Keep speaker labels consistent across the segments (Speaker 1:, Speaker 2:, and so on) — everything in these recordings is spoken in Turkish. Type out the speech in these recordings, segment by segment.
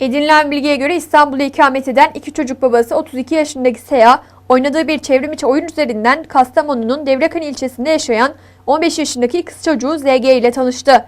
Speaker 1: Edinilen bilgiye göre İstanbul'da ikamet eden iki çocuk babası 32 yaşındaki Seya, oynadığı bir çevrim içi oyun üzerinden Kastamonu'nun Devrekan ilçesinde yaşayan 15 yaşındaki kız çocuğu ZG ile tanıştı.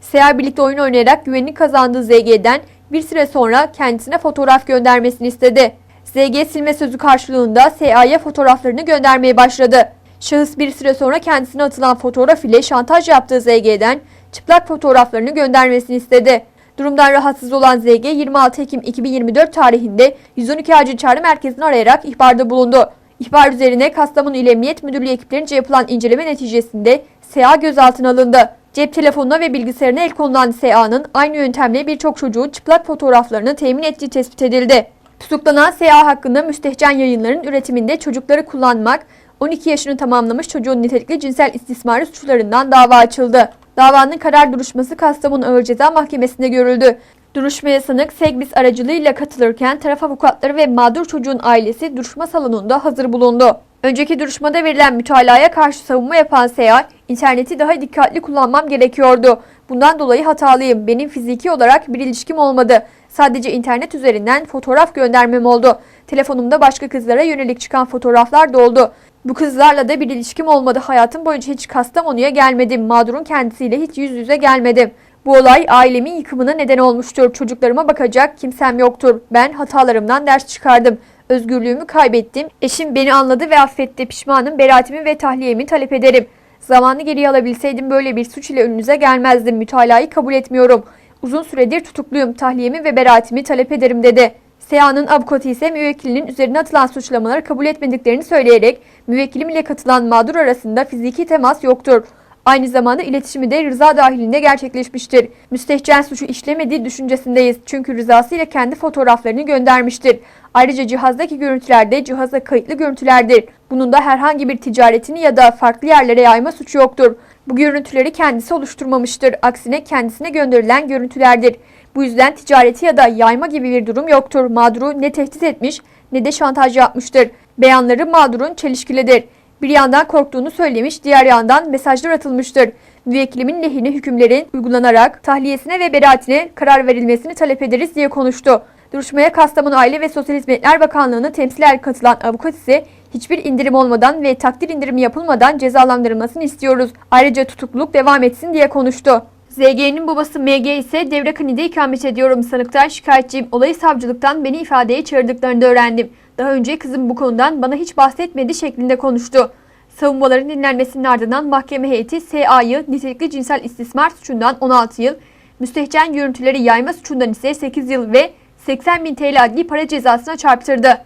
Speaker 1: Seya birlikte oyun oynayarak güvenini kazandığı ZG'den bir süre sonra kendisine fotoğraf göndermesini istedi. ZG silme sözü karşılığında Seya'ya fotoğraflarını göndermeye başladı. Şahıs bir süre sonra kendisine atılan fotoğraf ile şantaj yaptığı ZG'den çıplak fotoğraflarını göndermesini istedi. Durumdan rahatsız olan ZG 26 Ekim 2024 tarihinde 112 acil çağrı merkezini arayarak ihbarda bulundu. İhbar üzerine Kastamonu İl Emniyet Müdürlüğü ekiplerince yapılan inceleme neticesinde SA gözaltına alındı. Cep telefonuna ve bilgisayarına el konulan SA'nın aynı yöntemle birçok çocuğun çıplak fotoğraflarını temin ettiği tespit edildi. Tutuklanan SA hakkında müstehcen yayınların üretiminde çocukları kullanmak, 12 yaşını tamamlamış çocuğun nitelikli cinsel istismarı suçlarından dava açıldı. Davanın karar duruşması Kastamonu Ağır Ceza Mahkemesi'nde görüldü. Duruşmaya sanık Segbis aracılığıyla katılırken taraf avukatları ve mağdur çocuğun ailesi duruşma salonunda hazır bulundu. Önceki duruşmada verilen mütalaya karşı savunma yapan Seya, interneti daha dikkatli kullanmam gerekiyordu. Bundan dolayı hatalıyım. Benim fiziki olarak bir ilişkim olmadı. Sadece internet üzerinden fotoğraf göndermem oldu. Telefonumda başka kızlara yönelik çıkan fotoğraflar da oldu. Bu kızlarla da bir ilişkim olmadı. Hayatım boyunca hiç Kastamonu'ya gelmedim. Mağdurun kendisiyle hiç yüz yüze gelmedim. Bu olay ailemin yıkımına neden olmuştur. Çocuklarıma bakacak kimsem yoktur. Ben hatalarımdan ders çıkardım. Özgürlüğümü kaybettim. Eşim beni anladı ve affetti. Pişmanım. Beraatimi ve tahliyemi talep ederim. Zamanı geriye alabilseydim böyle bir suç ile önünüze gelmezdim. Mütalayı kabul etmiyorum. Uzun süredir tutukluyum. Tahliyemi ve beraatimi talep ederim dedi. Seya'nın avukatı ise müvekkilinin üzerine atılan suçlamaları kabul etmediklerini söyleyerek müvekkilim ile katılan mağdur arasında fiziki temas yoktur. Aynı zamanda iletişimi de rıza dahilinde gerçekleşmiştir. Müstehcen suçu işlemediği düşüncesindeyiz. Çünkü rızası ile kendi fotoğraflarını göndermiştir. Ayrıca cihazdaki görüntüler de cihaza kayıtlı görüntülerdir. Bunun da herhangi bir ticaretini ya da farklı yerlere yayma suçu yoktur. Bu görüntüleri kendisi oluşturmamıştır. Aksine kendisine gönderilen görüntülerdir. Bu yüzden ticareti ya da yayma gibi bir durum yoktur. Mağduru ne tehdit etmiş ne de şantaj yapmıştır. Beyanları mağdurun çelişkilidir. Bir yandan korktuğunu söylemiş, diğer yandan mesajlar atılmıştır. Müvekkilimin lehine hükümlerin uygulanarak tahliyesine ve beraatine karar verilmesini talep ederiz diye konuştu. Duruşmaya Kastamonu Aile ve Sosyal Hizmetler Bakanlığı'na temsilen katılan avukat ise hiçbir indirim olmadan ve takdir indirimi yapılmadan cezalandırılmasını istiyoruz. Ayrıca tutukluluk devam etsin diye konuştu. ZG'nin babası MG ise Devrekani'de ikamet ediyorum. Sanıktan şikayetçiyim. Olayı savcılıktan beni ifadeye çağırdıklarını da öğrendim. Daha önce kızım bu konudan bana hiç bahsetmedi şeklinde konuştu. Savunmaların dinlenmesinin ardından mahkeme heyeti SA'yı nitelikli cinsel istismar suçundan 16 yıl, müstehcen görüntüleri yayma suçundan ise 8 yıl ve 80 bin TL adli para cezasına çarptırdı.